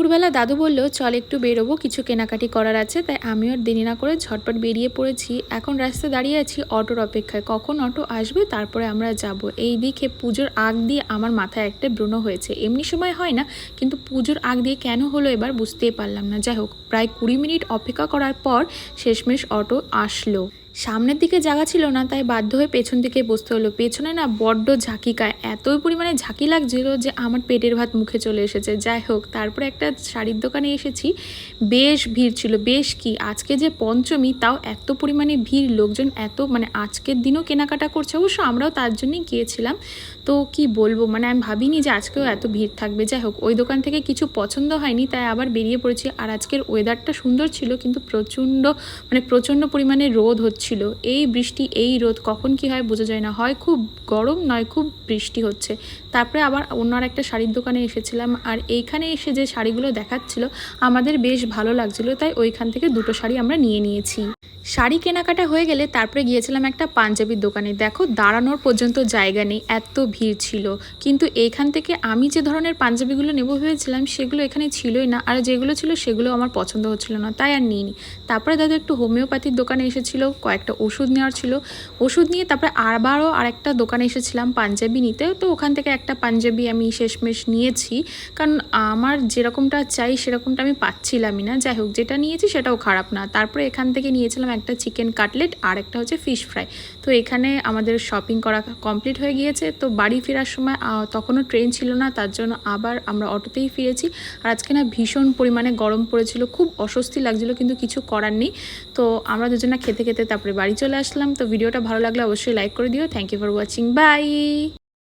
দুপুরবেলা দাদু বলল, চল একটু বেরোবো, কিছু কেনাকাটি করার আছে। তাই আমিও দেরি না করে ঝটপট বেরিয়ে পড়েছি। এখন রাস্তায় দাঁড়িয়ে আছি অটোর অপেক্ষায়। কখন অটো আসবে তারপরে আমরা যাব। এই দিকে পুজোর আগ দিয়ে আমার মাথায় একটা ব্রণ হয়েছে। এমনি সময় হয় না, কিন্তু পুজোর আগ দিয়ে কেন হলো এবার বুঝতেই পারলাম না। যাই হোক, প্রায় কুড়ি মিনিট অপেক্ষা করার পর শেষমেশ অটো আসলো। সামনের দিকে জায়গা ছিল না, তাই বাধ্য হয়ে পেছন দিকে বসতে হলো। পেছনে না বড্ড ঝাঁকি কায় এতই পরিমাণে ঝাঁকি লাগছিল যে আমার পেটের ভাত মুখে চলে এসেছে। যাই হোক, তারপরে একটা শাড়ির দোকানে এসেছি। বেশ ভিড় ছিল, বেশ কি আজকে যে পঞ্চমী, তাও এত পরিমাণে ভিড়, লোকজন এত মানে আজকের দিনও কেনাকাটা করছে, অবশ্য আমরাও তার জন্যই গিয়েছিলাম। তো কি বলব মানে আমি ভাবিনি যে আজকেও এত ভিড় থাকবে। যাই হোক, ওই দোকান থেকে কিছু পছন্দ হয়নি, তাই আবার বেরিয়ে পড়েছি। আর আজকের ওয়েদারটা সুন্দর ছিল, কিন্তু প্রচণ্ড মানে প্রচণ্ড পরিমাণে রোদ হচ্ছিল এই বৃষ্টি, এই রোদ কখন কি হয় বোঝা যায় না। হয় খুব গরম, নয় খুব বৃষ্টি হচ্ছে। তারপরে আবার অন্য একটা শাড়ির দোকানে এসেছিলাম, আর এইখানে এসে যে শাড়িগুলো দেখাচ্ছিল, আমাদের বেশ ভালো লাগছিল, তাই ওইখান থেকে দুটো শাড়ি আমরা নিয়ে নিয়েছি। শাড়ি কেনাকাটা হয়ে গেলে তারপরে গিয়েছিলাম একটা পাঞ্জাবির দোকানে। দেখো, দাঁড়ানোর পর্যন্ত জায়গা নেই, এত ভিড় ছিল। কিন্তু এইখান থেকে আমি যে ধরনের পাঞ্জাবিগুলো নেব ভেবেছিলাম, সেগুলো এখানে ছিলই না। আর যেগুলো ছিল, সেগুলো আমার পছন্দ হচ্ছিল না, তাই আর নিইনি। তারপরে দাদু একটু হোমিওপ্যাথির দোকানে এসেছিল, কয়েকটা ওষুধ নেওয়ার ছিল। ওষুধ নিয়ে তারপরে আবারও আরেকটা দোকানে এসেছিলাম পাঞ্জাবি নিতে। তো ওখান থেকে একটা পাঞ্জাবি আমি শেষমেশ নিয়েছি। কারণ আমার যেরকমটা চাই, সেরকমটা আমি পাচ্ছিলামই না। যাই হোক, যেটা নিয়েছি সেটাও খারাপ না। তারপরে এখান থেকে নিয়েছিলাম একটা চিকেন কাটলেট আর একটা হচ্ছে ফিশ ফ্রাই তো এখানে আমাদের শপিং করা কমপ্লিট হয়ে গিয়েছে। তো বাড়ি ফেরার সময় তখনও ট্রেন ছিল না, তার জন্য আবার আমরা অটোতেই ফিরেছি। আর আজকে না ভীষণ পরিমাণে গরম পড়েছিল, খুব অস্বস্তি লাগছিল, কিন্তু কিছু করার নেই। তো আমরা দুজনে খেতে খেতে তারপরে বাড়ি চলে আসলাম। তো ভিডিওটা ভালো লাগলে অবশ্যই লাইক করে দিও। Thank you for watching bye